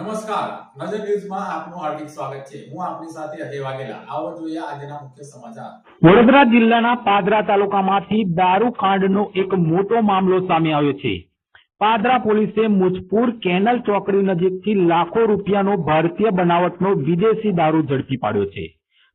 નમસ્કાર. નજર ન્યૂઝમાં આપનું હાર્દિક સ્વાગત છે. હું આપની સાથે અજય વાઘેલા. આવો જોઈએ આજના મુખ્ય સમાચાર. વડોદરા જિલ્લાના પાદરા તાલુકામાંથી દારૂ કાંડનો એક મોટો મામલો સામે આવ્યો છે. પાદરા પોલીસે મુજપુર કેનલ ચોકડી નજીકથી લાખો રૂપિયાનો ભારતીય બનાવટનો વિદેશી દારૂ ઝડપી પાડ્યો છે.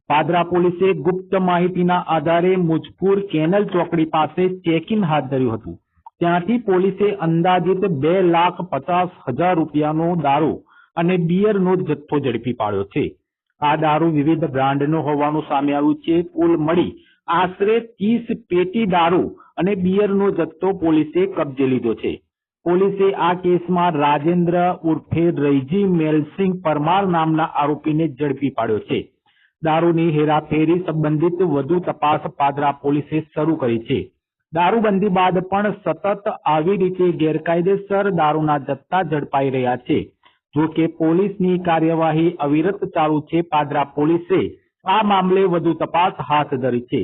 પાદરા પોલીસે ગુપ્ત માહિતીના આધારે મુજપુર કેનલ ચોકડી પાસે ચેકિંગ હાથ ધર્યું હતું. ત્યાંથી પોલીસે અંદાજિત બે લાખ પચાસ હજાર રૂપિયાનો દારૂ અને બિયરનો જથ્થો ઝડપી પાડ્યો છે. આ દારૂ વિવિધ બ્રાન્ડનો હોવાનું સામે આવ્યું છે. કુલ મળી આશરે ત્રીસ પેટી દારૂ અને બિયરનો જથ્થો પોલીસે કબજે લીધો છે. પોલીસે આ કેસમાં રાજેન્દ્ર ઉર્ફે રૈજી મેલસિંહ પરમાર નામના આરોપીને ઝડપી પાડ્યો છે. દારૂની હેરાફેરી સંબંધિત વધુ તપાસ પાદરા પોલીસે શરૂ કરી છે. દારૂબંધી બાદ પણ સતત આવી રીતે ગેરકાયદેસર દારૂના જથ્થા ઝડપાઈ રહ્યા છે. જો કે પોલીસની કાર્યવાહી અવિરત ચાલુ છે, પાદરા પોલીસે આ મામલે વધુ તપાસ હાથ ધરી છે.